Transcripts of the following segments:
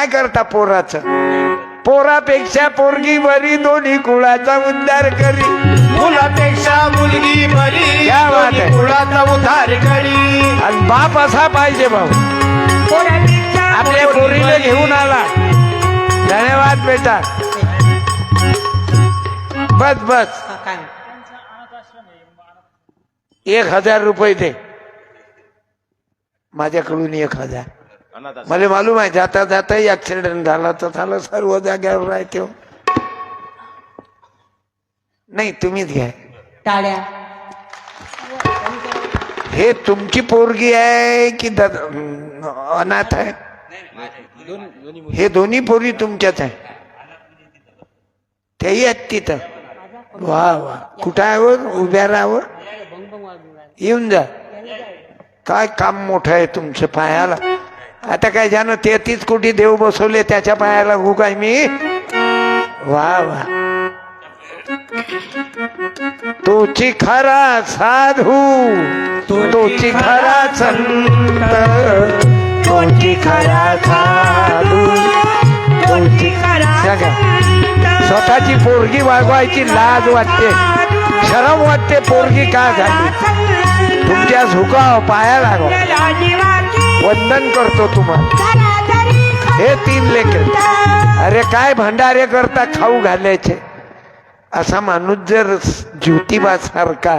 काय करता पोराचं? पोरापेक्षा पोरगी बरी दोन्ही कुळाचा उद्धार करी. मुलापेक्षा मुलगी बरी. कुळाचा उद्धार करी. आणि बाप असा पाहिजे भाऊ. आपल्या पोरीला घेऊन आला. धन्यवाद बेटा. बस बस. एक हजार रुपये दे. माझ्याकडून एक हजार. मला मालूम आहे जाता जाता ऍक्सिडेंट झाला तर झालं सर्व जाग्यावर राहते हो. नाही तुम्हीच घ्या. टाळ्या. हे तुमची पोरगी आहे की द- अनाथ आहे? हे दोन्ही पोरी तुमच्याच आहे. तेही आहेत तिथं. वा वा. कुठं आहे वर? उभ्या राहावर येऊन जा. काय काम मोठं आहे तुमचं पायाला? आता काय जाणं तेहतीस कोटी देव बसवले त्याच्या पायाला गु काय मी. वा वा. तोची खरा साधू तोची खरा संत तोची खरा साधू तोची सांगा. स्वतःची पोरगी वागवायची लाज वाटते. शरम वाटते पोरगी का झाली? तुमच्या झुकाव पाया लागवा. वंदन करतो तुम्हाला. हे तीन लेकर. अरे काय भंडारे करता खाऊ घालायचे? असा माणूस जर ज्योतिबा सारखा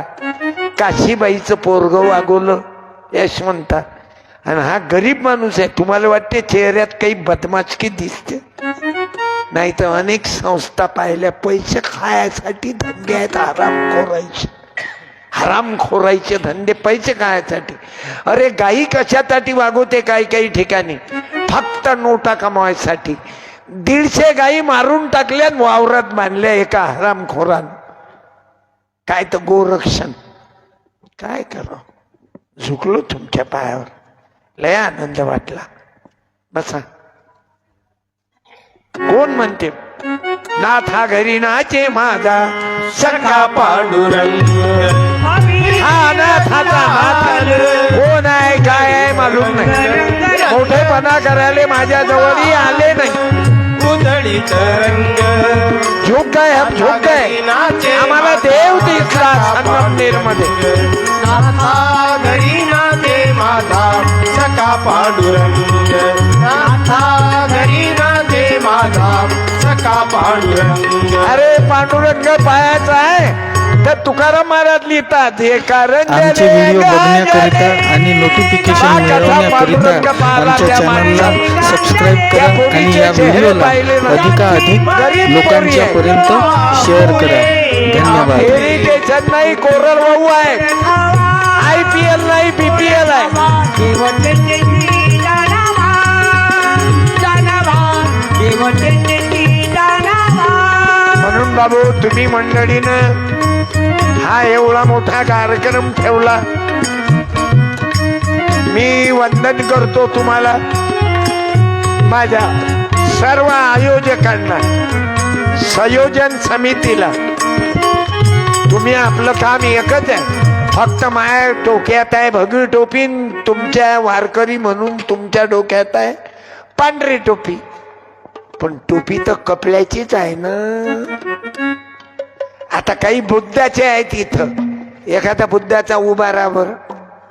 काशीबाईचं पोरग वागवलं म्हणता आणि हा गरीब माणूस आहे तुम्हाला वाटते चेहऱ्यात काही बदमाशकी दिसते? नाही तर अनेक संस्था पाहिल्या पैसे खायसाठी धंदे आहेत आराम करायचे हराम खोरायचे धंदे पैसे खायसाठी अरे गाई कशासाठी वागवते काही काही ठिकाणी? फक्त नोटा कमवायसाठी. दीडशे गाई मारून टाकल्या वावरात बांधल्या एका हरामखोरान. काय तर गोरक्षण. काय करा? झुकलो तुमच्या पायावर. लय आनंद वाटला. बसा. कोण म्हणते? नाथ हा घरी नाचे माझा सखा पांडुरंग. हा कोण आहे काय आहे मालूम नाही. मोठेपणा करायला माझ्या जवळही आले नाही. झोक आहे हम झोक आहे आम्हाला देव दिसला संगमनेरमध्ये सखा पांडुरंग. नाथा घरी सखा पांडुरंग. अरे पांडुरंग पायाचा आहे. तर तुकाराम महाराज लिहितात हे कारण आमचे व्हिडिओ बघण्याकरिता आणि नोटिफिकेशन मिळवण्याकरिता आमच्या चॅनलला सबस्क्राईब करा आणि या व्हिडिओला अधिकाधिक लोकांच्या पर्यंत शेअर करा. धन्यवाद. नाही कोरल भाऊ आहे आय पी एल नाही बीपीएल आहे. बाबू तुम्ही मंडळीनं हा एवढा मोठा कार्यक्रम ठेवला. मी वंदन करतो तुम्हाला. माझ्या सर्व आयोजकांना संयोजन समितीला. तुम्ही आपलं काम एकच आहे. फक्त माया डोक्यात आहे भगवी टोपी तुमच्या वारकरी म्हणून तुमच्या डोक्यात आहे पांढरी टोपी. पण टोपी तर कपल्याचीच आहे ना. आता काही बुद्धाचे आहेत इथं. एखाद्या बुद्धाचा उभा राहा बरं.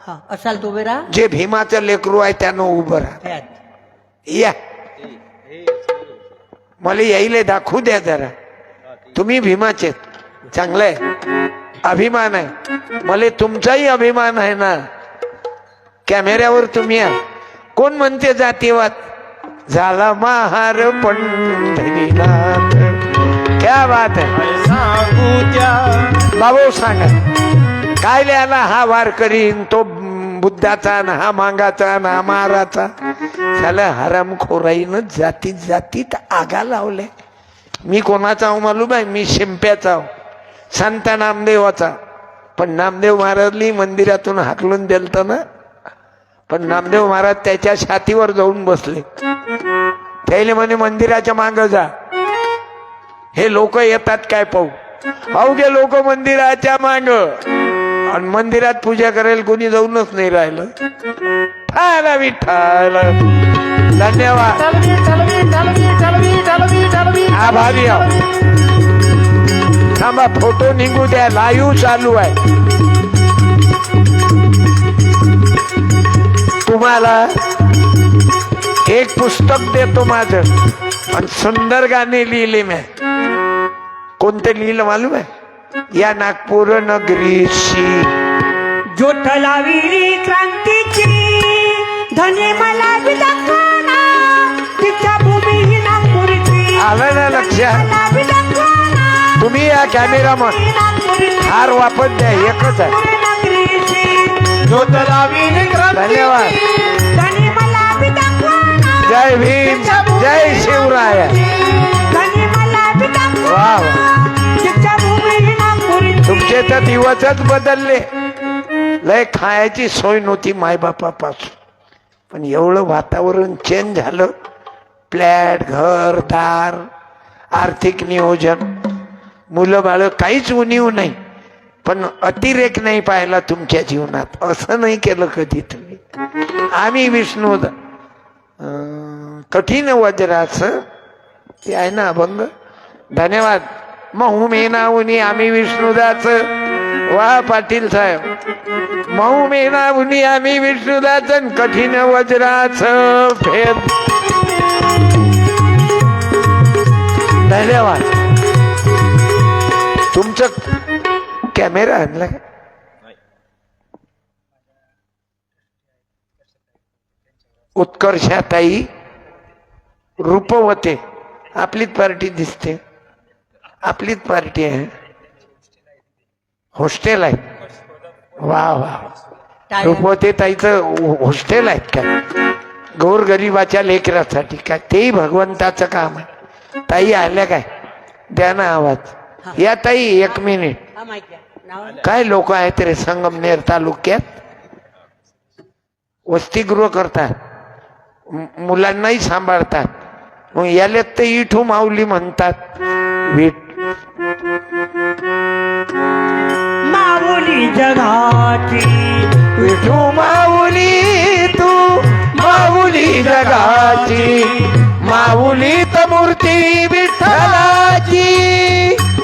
हा असाल तो बेरा जे भीमाचं लेकरू आहे त्यानं उभं राहा. या. मला यायले दाखवू द्या जरा. तुम्ही भीमाचे चांगलंय अभिमान आहे. मला तुमचाही अभिमान आहे ना. कॅमेऱ्यावर तुम्ही या. कोण म्हणते जातीवाद? झाला महार पंढरीनाथ. क्या बात आहे सांगू त्या बाबू सांगा काय लिहायला हा वारकरी न तो बुद्धाचा न हा मांगाचा न हा महाराचा त्याला हरामखोराईनं जातीत जातीत आगा लावले मी कोणाचा आहो मालूम आहे? मी शिंप्याचा आहो. संत नामदेवाचा. पण नामदेव महाराजली मंदिरातून हाकलून दिलतं ना. पण नामदेव महाराज त्याच्या छातीवर जाऊन बसले. त्याला म्हणे मंदिराच्या मागं जा. हे लोक येतात काय पाहू? अवघे लोक मंदिराच्या माग. आणि मंदिरात पूजा करायला कोणी जाऊनच नाही राहिलं. ठायला विठ्ठल धन्यवाद. आभारी थांबा फोटो निघू द्या. लाईव्ह चालू आहे. तुम्हाला एक पुस्तक देतो माझं. आणि सुंदर गाणे लिहिले मी. कोणते लिहिलं मालूम आहे? या नागपूर नगरीशी ज्योत लाविली क्रांतीची धने मला ही आलं ना लक्षात तुम्ही या कॅमेरामन. हार वापस द्या एकच आहे. धन्यवाद. धने मला विदाखना जय भीम जय शिवराय. वा तुमचे तर दिवसच बदलले. लय खायची सोय नव्हती मायबापापासून. पण एवढं वातावरण चेंज झालं. फ्लॅट घर दार आर्थिक नियोजन. मुलं बाळ काहीच उणीव नाही. पण अतिरेक नाही पाहिला तुमच्या जीवनात. असं नाही केलं कधी तुम्ही. आम्ही विष्णू कठीण वज्राचं. ते आहे ना अभंग? धन्यवाद. महू मेनावुनी आम्ही विष्णुदाच. वा पाटील साहेब. महू मेनावुनी आम्ही विष्णुदाच कठीण वज्राच फेर. धन्यवाद. तुमचं कॅमेरा आणला का? उत्कर्षाताई रूपवते. आपलीच पार्टी दिसते. आपलीच पार्टी आहे. हॉस्टेल आहे. वा वा रूपवते ताईचं हॉस्टेल आहेत का गोरगरिबाच्या लेकरासाठी काय? तेही भगवंताचं काम आहे. ताई आल्या काय? द्या ना आवाज. या ताई एक मिनिट. काय लोक आहेत रे संगमनेर तालुक्यात? वसतिगृह करतात. मुलांनाही सांभाळतात. मग याला ते इठू माऊली म्हणतात. विठ माऊली जगाची. विठू माऊली तू माऊली जगाची. माऊली तर मूर्ती विठ्ठलाची.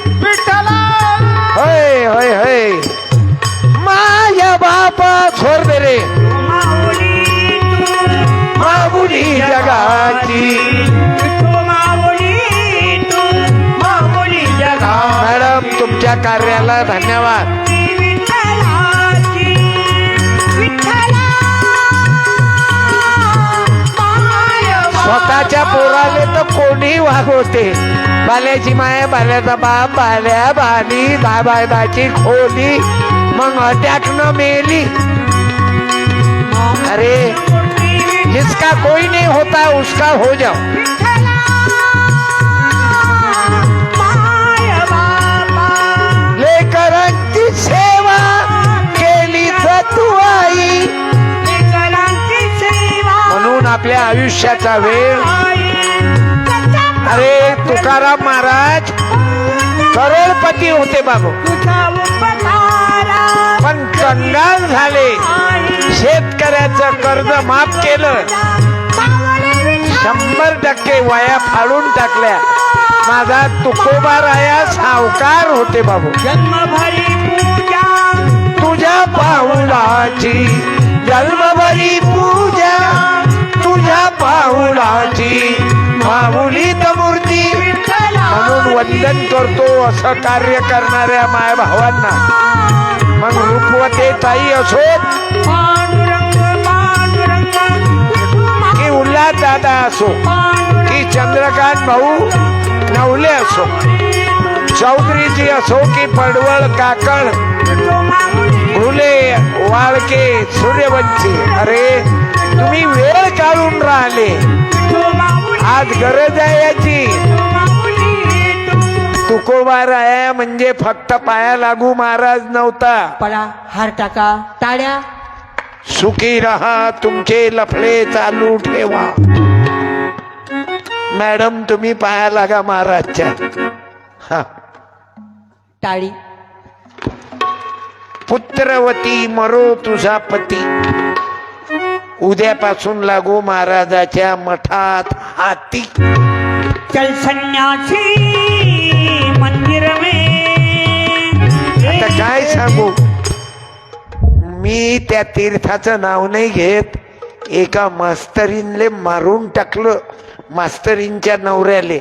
विठ्ठला होय होय होय. माया बापा छोर रे माऊली जगाची. मॅडम कार्याला धन्यवाद. स्वतःच्या पोराले तर कोणी वागवते. बाल्याची माया बाल्याचा बाप बाल्या बाली बाबाची खोली. मग अटॅक न मेली. अरे जिसका कोई नहीं होता उसका हो जाओ. आपल्या आयुष्याचा वेळ. अरे तुकाराम महाराज करोडपती होते बाबू. पण कंगाल झाले. शेतकऱ्याचं कर्ज माफ केलं. शंभर टक्के वया फाडून टाकल्या. माझा तुकोबा राया सावकार होते बाबू. जन्मभरी पूजा. तुझ्या पाऊलाची जन्मभरी पाऊलाची माऊलीत मूर्ती. म्हणून वंदन करतो असं कार्य करणाऱ्या माया भावांना. मग रूपवते ताई असोत की उल्हास दादा असो की चंद्रकांत भाऊ नवले असो चौधरीजी असो की पडवळ काकड फुले वाळके सूर्यवंशी. अरे तुम्ही वेळ काढून राहिले. आज गरज आहे याची. तुकोबा राया म्हणजे फक्त पाया लागू महाराज नव्हता. पडा हार टाका टाळ्या. सुखी रहा तुमचे लफडे चालू ठेवा. मॅडम तुम्ही पाया लागा महाराजच्या. हा. टाळी. पुत्रवती मरो तुझा पती. उद्यापासून लागू महाराजाच्या मठात हाती. चल सन्यासी मंदिर में. आता काय सांगू? मी त्या तीर्थाचं नाव नाही घेत. एका मास्तरीनले मारून टाकलं. मास्तरींच्या नवऱ्याले.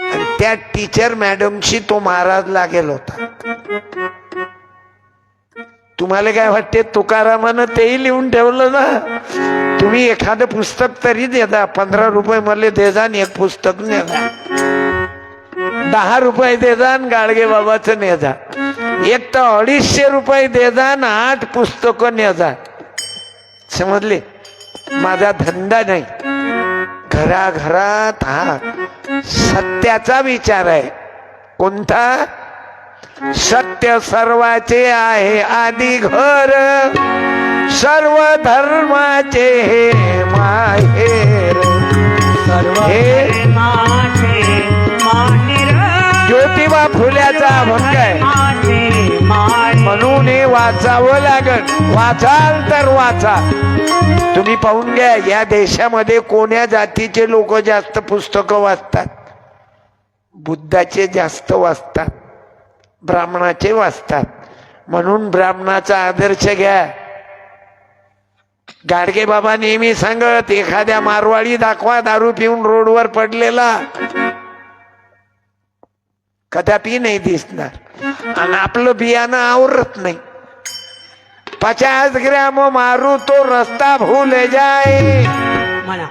आणि त्या टीचर मॅडमशी तो महाराज लागेल होता. तुम्हाला काय वाटते तुकारामानं तेही लिहून ठेवलं ना? तुम्ही एखादं पुस्तक तरी देता. पंधरा रुपये मला देजा आणि एक पुस्तक नेजा. दहा रुपये देजा आणि गाडगे बाबाचं नेजा. एक तर अडीचशे रुपये देजा आणि आठ पुस्तकं नेजा. समजले? माझा धंदा नाही. घराघरात हा सत्याचा विचार आहे. कोणता? सत्य सर्वाचे आहे आधी घर सर्व धर्माचे हे माहेर. सर्व हे ज्योतिबा फुल्याचा अभंग आहे. म्हणून हे वाचावं लागत वाचाल तर वाचा. तुम्ही पाहून घ्या या देशामध्ये कोण्या जातीचे लोक जास्त पुस्तकं वाचतात? बुद्धाचे जास्त वाचतात. ब्राह्मणाचे वाचतात. म्हणून ब्राह्मणाचा आदर्श घ्या. गाडगे बाबा नेहमी सांगत एखाद्या मारवाडी दाखवा दारू पिऊन रोडवर पडलेला. कदापि नाही दिसणार. आणि आपलं बियाणं आवरत नाही. पचास ग्राम मारू तो रस्ता भूल म्हणा.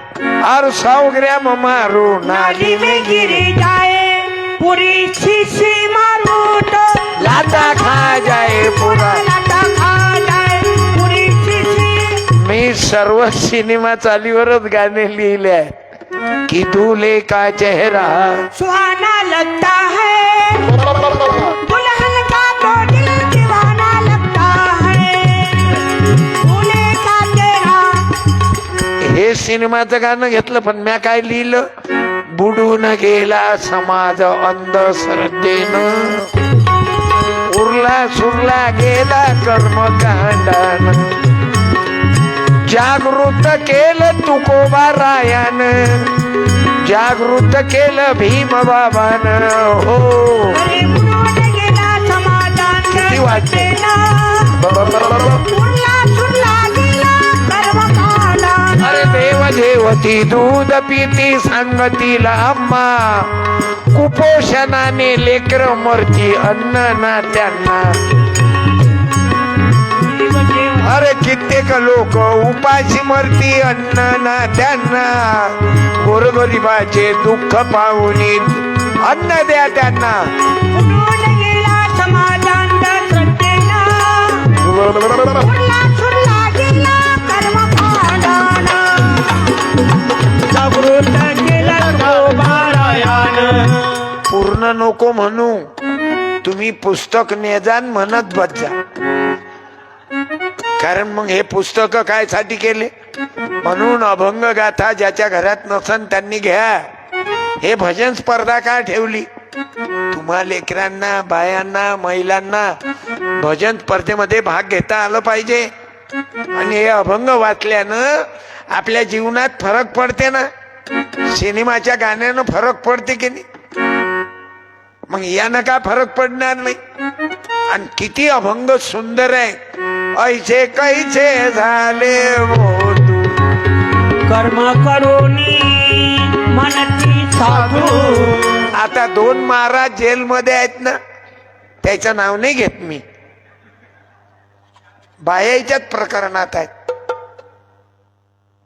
और सौ ग्राम मारू नाली नाली में गिर जाए पूरी शीशी मारू लाता खा जाए पुरा. लाटा खा जाए पूरी शीशी मी सर्व सिनेमा चालीवरच गाणे लिहिले आहेत. की दूल्हे का चेहरा. सुहाना लगता है. दुल्हन का तो दिल दीवाना लगता है. दूल्हे का चेहरा. हे सिनेमाचं गाणं घेतलं पण म्या काय लिहिलं? बुडून गेला समाज अंध श्रद्धेनं उरला सुरला गेला कर्मकांडान. जागृत केलं तुकोबा रायान. जागृत केलं भीम बाबान. हो. किती वाजले? देवती दूध पिती सांगतीला अम्मा. कुपोषणाने लेकर मरती अन्न ना त्यांना. अरे कित्येक लोक उपाशी मरती अन्न ना त्यांना. गोरगरिबाचे दुःख पाहून अन्न द्या त्यांना. बुडून पूर्ण नको म्हणू. तुम्ही पुस्तक नेजान म्हणत बस. जा कारण मग हे पुस्तक काय साठी केले? म्हणून अभंग गाथा ज्याच्या घरात नसन त्यांनी घ्या. हे भजन स्पर्धा का ठेवली? तुम्हा लेकरांना बायांना महिलांना भजन स्पर्धेमध्ये भाग घेता आलं पाहिजे. आणि हे अभंग वाचल्यानं आपल्या जीवनात फरक पडते ना? सिनेमाच्या गाण्यानं फरक पडते की नाही? मग यानं का फरक पडणार नाही. आणि किती अभंग सुंदर आहे. ऐसे कैसे झाले तू. कर्म करोनी साधू. आता दोन महाराज जेलमध्ये आहेत ना त्याचं नाव नाही घेत मी. बायाच्याच प्रकरणात आहेत.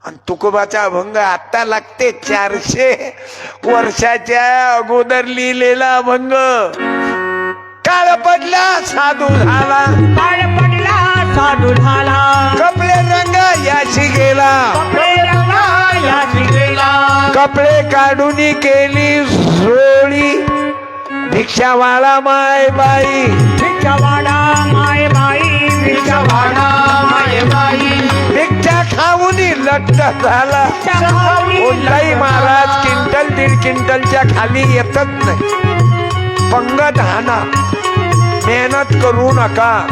आणि तुकोबाचा अभंग आता लागते चारशे वर्षाच्या अगोदर लिहिलेला अभंग. काळ पडला साधू झाला. काळ पडला साधू झाला. कपडे रंग याशी गेला. कपडे रंगा याची गेला. कपडे काढून केली सोळी भिक्षावाळा माय बाई भिक्षावाडा माय बाई भिक्षावाडा. माय बाई भिक्षा खाऊनी लट्ट झाला. कोणताही महाराज क्विंटल दीड क्विंटलच्या खाली येतच नाही. पंगत हाना मेहनत करू नका.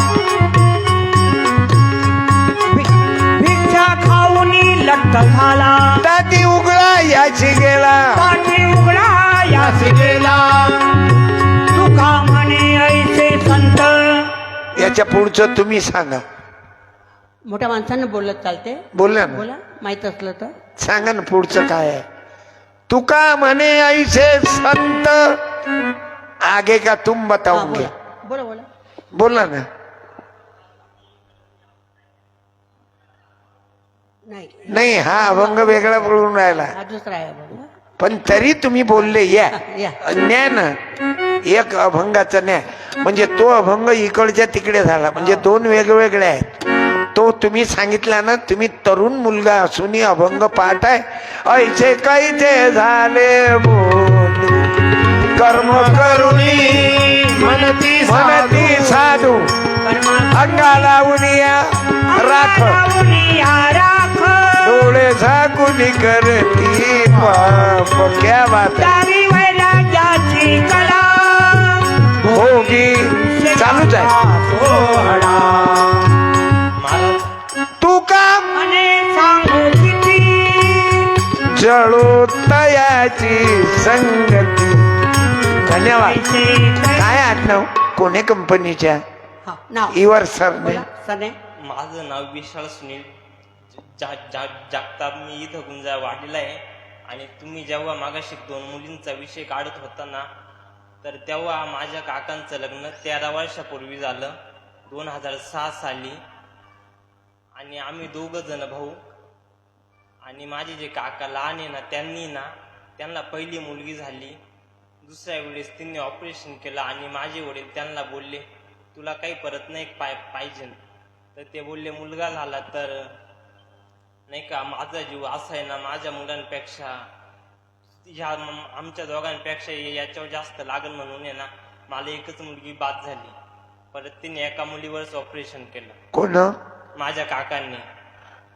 खाऊनी झाला. ताती उघडा याची गेला. ताती उघडा याची गेला. तुका म्हणे ऐसे संत. याच्या पुढचं तुम्ही सांगा. मोठ्या माणसांना बोलत चालते बोलला ना? बोला माहीत असलं तर. सांगा ना पुढचं काय आहे. तुका म्हणे ऐसे संत? आगे का तुम हा, बोला. बोला बोला. बोला ना. नाही. नाही हा अभंग वेगळा बोलून राहिला. हा दुसरा आहे बोला पण तरी तुम्ही बोलले या. या. न्याय ना. एक अभंगाचा न्याय. म्हणजे तो अभंग इकडच्या तिकडे झाला. म्हणजे दोन वेगवेगळे आहेत. तो तुम्ही सांगितला ना तुम्ही तरुण मुलगा असूनही अभंग पाठ आहे. ऐसे काही ते झाले बोलू? कर्म करुणी म्हणती म्हणती साधू. अंगा लावून या राख. राख डोळे झाकून करती पाप. क्या बात चालूच आहे. जळो तयाची संगती. धन्यवाद. काय आडनाव कोणे कंपनीच्या? हा नाव. इवर बोला सने माझं नाव विशाल सुनील. जा जा जागताप मी इथं गुंजा वाढलेला आहे. आणि तुम्ही जेव्हा मागाशी दोन मुलींचा विषय काढत होता ना तर तेव्हा माझ्या काकांचं लग्न तेरा वर्षापूर्वी झालं दोन हजार सहा साली. आणि आम्ही दोघं जण भाऊ आणि माझे जे काका लहान आहे ना त्यांनी ना त्यांना पहिली मुलगी झाली. दुसऱ्या वेळेस त्यांनी ऑपरेशन केलं आणि माझे वडील त्यांना बोलले तुला काही परत नाही पाय पाहिजे. तर ते बोलले मुलगा झाला तर नाही का माझा जीव असा आहे ना माझ्या मुलांपेक्षा ह्या आमच्या दोघांपेक्षा याच्यावर जास्त लागल म्हणून आहे ना मला एकच मुलगी बाद झाली. परत तिने एका मुलीवरच ऑपरेशन केलं. कोण माझ्या काकांनी.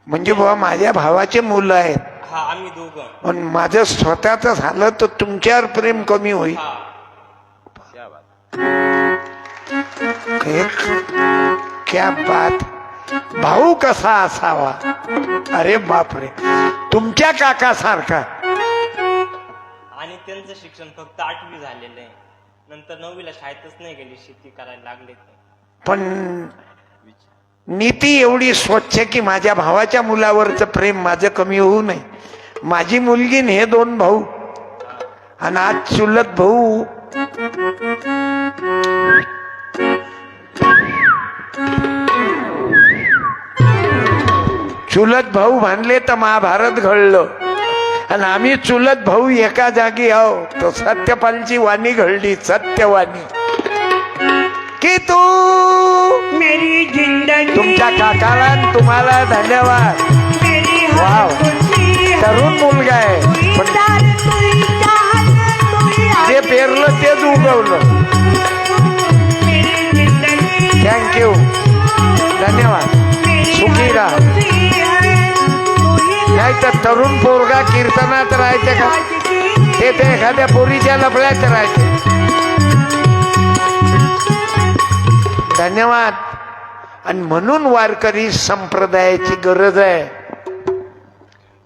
म्हणजे बाबा माझ्या भावाचे मुलं आहेत. हा आम्ही दोघं. पण माझं स्वतःच झालं तर तुमच्यावर प्रेम कमी होईल. हा. क्या बात. भाऊ कसा असावा? अरे बापरे. तुमच्या काकासारखा. आणि त्यांचं शिक्षण फक्त आठवी झालेलं आहे. नंतर नववीला शाळेतच नाही गेली शेती करायला लागले पण नीती एवढी स्वच्छ की माझ्या भावाच्या मुलावरचं प्रेम माझं कमी होऊ नये. माझी मुलगी हे दोन भाऊ. आणि आज चुलत भाऊ. चुलत भाऊ म्हणले तर महाभारत घडलं. आणि आम्ही चुलत भाऊ एका जागी आहो. तो सत्यपालची वाणी घडली सत्यवाणी. की तू? मेरी जिंदगी तुमच्या काकाला तुम्हाला धन्यवाद. वाव. तरुण मुलगा आहे. पण जे पेरलं तेच उगवलं. थँक्यू धन्यवाद. सुखी राहा. नाही तर तरुण पोरगा कीर्तनात राहायचे का? ते ते एखाद्या पोरीच्या लफड्यात राहायचे. धन्यवाद. आणि म्हणून वारकरी संप्रदायाची गरज आहे.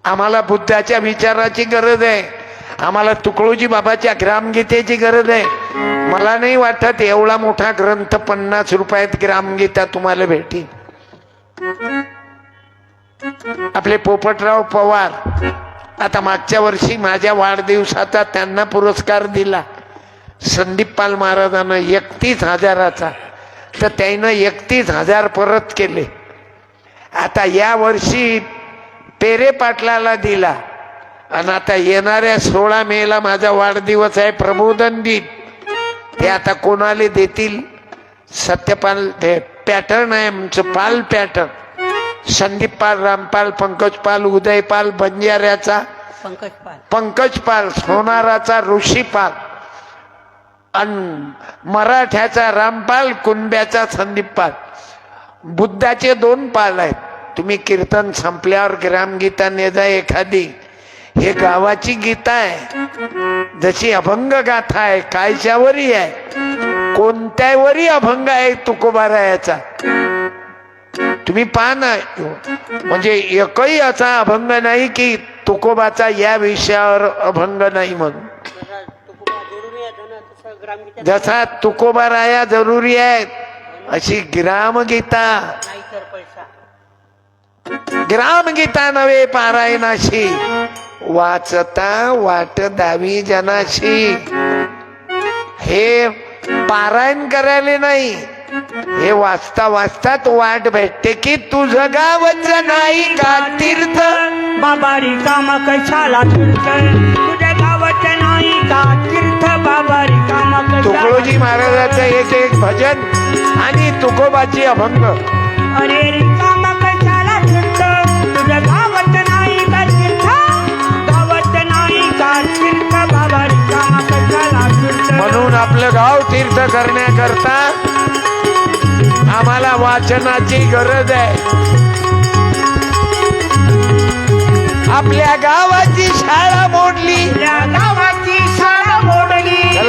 आम्हाला बुद्धाच्या विचाराची गरज आहे. आम्हाला तुकडोजी बाबाच्या ग्रामगीतेची गरज आहे. मला नाही वाटत एवढा मोठा ग्रंथ पन्नास रुपयात ग्रामगीता तुम्हाला भेटी आपले पोपटराव पवार आता मागच्या वर्षी माझ्या वाढदिवसाचा त्यांना पुरस्कार दिला. संदीप पाल महाराजांना एकतीस हजाराचा. तर त्यानं एकतीस हजार परत केले. आता या वर्षी पेरे पाटलाला दिला. आणि आता येणाऱ्या सोळा मेला माझा वाढदिवस आहे प्रबोधन दिन. ते आता कोणाला देतील? सत्यपाल ते पॅटर्न आहे आमचं पाल पॅटर्न संदीप पाल रामपाल पंकज पाल उदय पाल बंजाऱ्याचा पंकज पाल पंकज पाल सोनाराचा ऋषी पाल आणि मराठ्याचा रामपाल कुंब्याचा संदीपपाल. बुद्धाचे दोन पाल आहेत. तुम्ही कीर्तन संपल्यावर ग्रामगीता नेजा एखादी. हे गावाची गीता आहे. जशी अभंग गाथा आहे कायच्यावरी आहे. कोणत्यावरी अभंग आहे तुकोबारायाचा. तुम्ही पहा ना म्हणजे एकही असा अभंग नाही की तुकोबाचा या विषयावर अभंग नाही म्हणून. जसा तुकोबा राया जरुरी आहे अशी ग्रामगीता. ग्रामगीता नव्हे पारायणाशी. वाचता वाट दावी जनाशी. हे पारायण करायला नाही. हे वाचता वाचताच वाट भेटते की तुझं गावच नाही का तीर्थ? बाबा रिकाम कशाला तुझ्या गावात नाही का तुकडोजी महाराजाचं एक एक भजन आणि तुकोबाची अभंग. अरे म्हणून आपलं गाव तीर्थ करण्याकरता आम्हाला वाचनाची गरज आहे. आपल्या गावाची शाळा मोडली.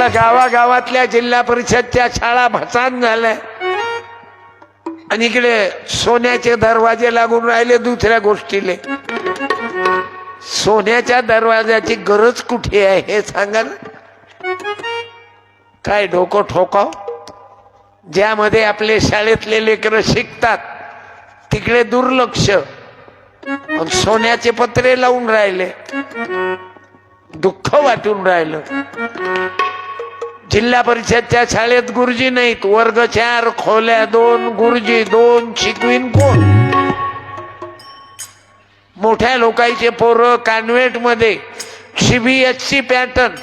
आपल्या गावागावातल्या जिल्हा परिषदच्या शाळा भसान झाल्या. आणि इकडे सोन्याचे दरवाजे लागून राहिले दुसऱ्या गोष्टीले. सोन्याच्या दरवाजाची गरज कुठे आहे हे सांगा ना. काय डोकं ठोकाव? ज्यामध्ये आपले शाळेतले लेकरं शिकतात तिकडे दुर्लक्ष. सोन्याचे पत्रे लावून राहिले. दुःख वाटून राहिलं. जिल्हा परिषदच्या शाळेत गुरुजी नाहीत. वर्ग चार खोल्या दोन गुरुजी दोन शिकवीन कोण? मोठ्या लोकांचे पोरं कॉन्व्हेंटमध्ये सीबीएससी पॅटर्न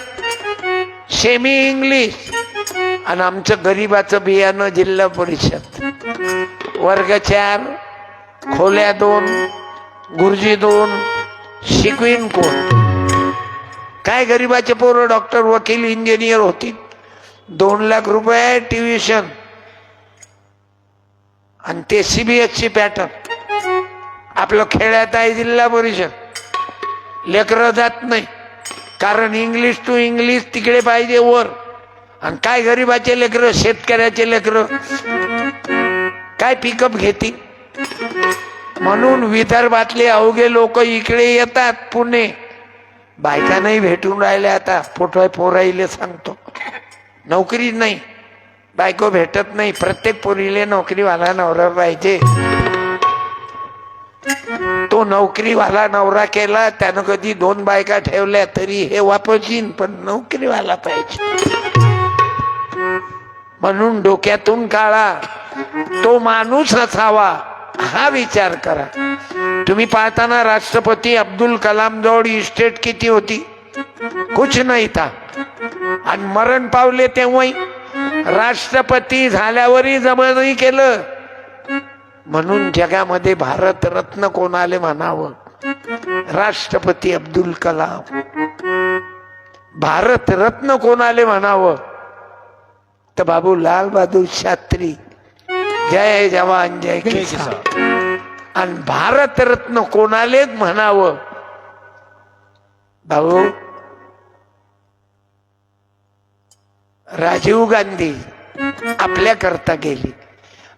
सेमी इंग्लिश आणि आमचं गरीबाचं बियाणं जिल्हा परिषद. वर्ग चार खोल्या दोन गुरुजी दोन शिकवीन कोण? काय गरीबाचे पोरं डॉक्टर वकील इंजिनियर होतील? दोन लाख रुपये ट्युशन. आणि ते सीबीएससी पॅटर्न. आपलं खेड्यात आहे जिल्हा परिषद. लेकरं जात नाही. कारण इंग्लिश टू इंग्लिश तिकडे पाहिजे वर. आणि काय गरीबाचे लेकरं शेतकऱ्याचे लेकरं? काय पिकअप घेतील म्हणून विदर्भातले अवघे लोक इकडे येतात पुणे. बायका नाही भेटून राहिले आता. पोटवाय पोराईले सांगतो. नोकरी नाही. बायको भेटत नाही. प्रत्येक पोरीले नोकरीवाला नवरा पाहिजे. तो नोकरीवाला नवरा केला त्यानं कधी दोन बायका ठेवल्या तरी हे वापस येईन पण नोकरीवाला पाहिजे. म्हणून डोक्यातून काढा. तो माणूस असावा हा विचार करा. तुम्ही पाहताना राष्ट्रपती अब्दुल कलाम जवळ इस्टेट किती होती? कुछ नाही था. आणि मरण पावले तेव्हाही राष्ट्रपती झाल्यावरही जमा नाही केलं. म्हणून जगामध्ये भारत रत्न कोणाले म्हणावं? राष्ट्रपती अब्दुल कलाम. भारत रत्न कोणाले म्हणावं? तर बाबू लाल बहादूर शास्त्री. जय जवान जय किसान. आणि भारत रत्न कोणालेच म्हणावं? भाऊ राजीव गांधी आपल्याकरता गेली.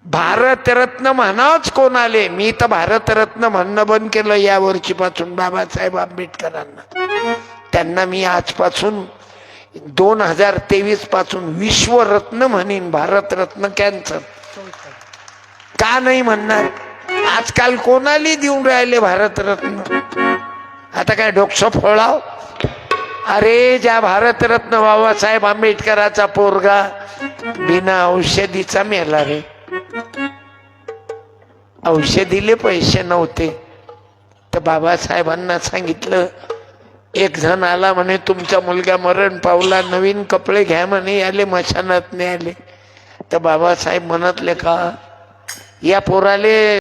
भारतरत्न म्हणावच कोणाले? मी तर भारतरत्न म्हणणं बंद केलं या वर्षीपासून बाबासाहेब आंबेडकरांना. त्यांना मी आजपासून दोन हजार तेवीसपासून विश्वरत्न म्हणेन भारतरत्न कॅन्सर का नाही म्हणणार? आजकाल कोणाला देऊन राहिले भारतरत्न? आता काय डोकसं फळाव अरे ज्या भारतरत्न बाबासाहेब आंबेडकराचा पोरगा बिना औषधीचा मेला रे. औषधीले पैसे नव्हते. तर बाबासाहेबांना सांगितलं एक जण आला म्हणे तुमचा मुलगा मरण पावला नवीन कपडे घ्या म्हणे आले मशानात नाही आले. तर बाबासाहेब म्हणतले का या पोराले